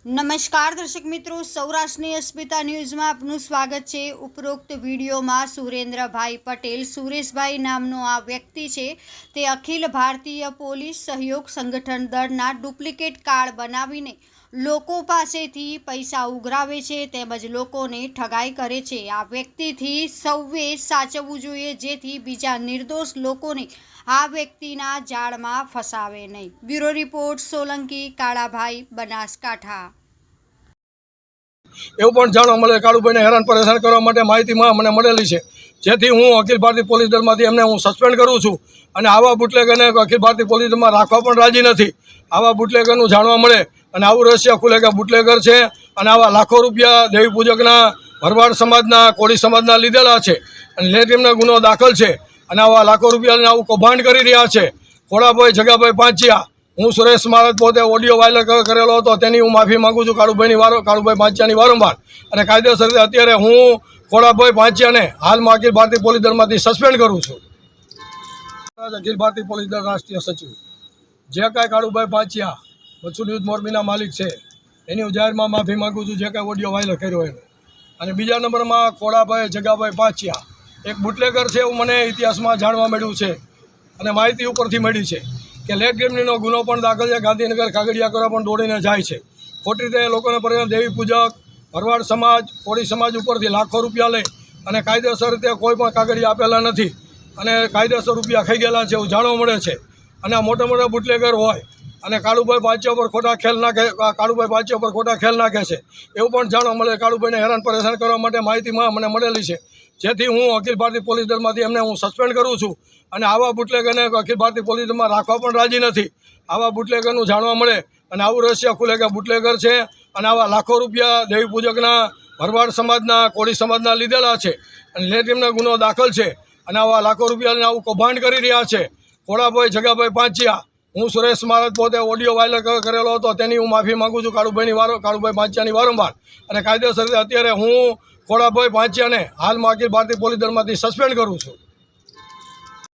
નમસ્કાર દર્શક મિત્રો, સૌરાષ્ટ્રની અસ્મિતા ન્યૂઝમાં આપનું સ્વાગત છે. ઉપરોક્ત વિડીયોમાં સુરેન્દ્રભાઈ પટેલ, સુરેશભાઈ નામનો આ વ્યક્તિ છે. તે અખિલ ભારતીય પોલીસ સહયોગ સંગઠન દળના ડુપ્લિકેટ કાર્ડ બનાવીને લોકો પાસેથી પૈસા ઉઘરાવે છે તેમજ લોકોને ઠગાઈ કરે છે. આ વ્યક્તિથી સૌએ સાચવવું જોઈએ જેથી બીજા નિર્દોષ લોકોને આ વ્યક્તિના જાળમાં ફસાવે નહીં. Bureau report, Solanki, Kalabhai, Banaskantha. એવું પણ જાણવા મળે કાળુભાઈને હેરાન પરેશાન કરવા માટે માહિતીમાં મને મળેલી છે. જેથી હું અખિલ ભારતીય પોલીસ દળમાંથી એમને હું સસ્પેન્ડ કરું છું અને આવા બુટલેગરને અખિલ ભારતીય પોલીસ દળમાં રાખવા પણ રાજી નથી. આવા બુટલેગરનું જાણવા મળે અને આવું રહસ્ય ખુલેગા બુટલેગર છે અને આવા લાખો રૂપિયા દેવી પૂજકના, ભરવાડ સમાજના, કોળી સમાજના લીધેલા છે. અને લેટીમનો ગુનો દાખલ છે. અને આવા લાખો રૂપિયાને આવું કૌભાંડ કરી રહ્યા છે. ખોડાભાઈ, જગાભાઈ પાંચિયા, હું સુરેશ મહારાજ પોતે ઓડિયો વાયરલ કરેલો હતો. તેની હું માફી માગું છું કાળુભાઈની વારો, કાળુભાઈ પાંચિયાની વારંવાર. અને કાયદેસર રીતે અત્યારે હું ખોડાભાઈ પાંચિયાને હાલમાં અખિલ ભારતીય પોલીસ દળમાંથી સસ્પેન્ડ કરું છું. અખિલ ભારતીય પોલીસ દળ રાષ્ટ્રીય સચિવ. જે કાંઈ કાળુભાઈ પાંચિયા મચ્છુ ન્યૂઝ મોરબીના માલિક છે. એની હું જાહેરમાં માફી માગું છું, જે કાંઈ ઓડિયો વાયરલ કર્યો એને. અને બીજા નંબરમાં ખોડાભાઈ જગાભાઈ પાંચિયા એક બુટલેગર છે એવું મને ઇતિહાસમાં જાણવા મળ્યું છે અને માહિતી ઉપરથી મળી છે કે લેટ ગેમનીનો ગુનો પણ દાખલ છે. ગાંધીનગર કાગડિયા કરવા પણ દોડીને જાય છે. ખોટી રીતે લોકોને પરિણામ દેવી પૂજક, ભરવાડ સમાજ, કોળી સમાજ ઉપરથી લાખો રૂપિયા લઈ અને કાયદેસર રીતે કોઈ પણ કાગળિયા આપેલા નથી. અને કાયદેસર રૂપિયા ખાઈ ગયેલા છે એવું જાણવા મળે છે. અને આ મોટા મોટા બુટલેગર હોય અને કાળુભાઈ પાંચિયા પર ખોટા ખેલ નાખે કાળુભાઈ પાંચિયા પર ખોટા ખેલ નાખે છે. એવું પણ જાણવા મળે, કાળુભાઈને હેરાન પરેશાન કરવા માટે માહિતીમાં મને મળેલી છે. જેથી હું અખિલ ભારતીય પોલીસ દળમાંથી એમને હું સસ્પેન્ડ કરું છું. અને આવા બુટલેગરને અખિલ ભારતીય પોલીસ દળમાં રાખવા પણ રાજી નથી. આવા બુટલેગરનું જાણવા મળે અને આવું રહસ્ય ખુલે કે બુટલેગર છે અને આવા લાખો રૂપિયા દેવી પૂજકના, ભરવાડ સમાજના, કોળી સમાજના લીધેલા છે. અને લેટીમનો ગુનો દાખલ છે અને આવા લાખો રૂપિયાને આવું કૌભાંડ કરી રહ્યા છે. ખોડાભાઈ, જગાભાઈ પાંચિયા હું સુરેશ મહારાજ પોતે ઓડિયો વાયરલ કરેલો હતો. તેની હું માફી માગું છું કાળુભાઈની વારો, કાળુભાઈ પાંચિયાની વારંવાર. અને કાયદેસર અત્યારે હું ખોડાભાઈ પાંચિયાને હાલમાં અખિલ ભારતીય પોલીસ દળમાંથી સસ્પેન્ડ કરું છું.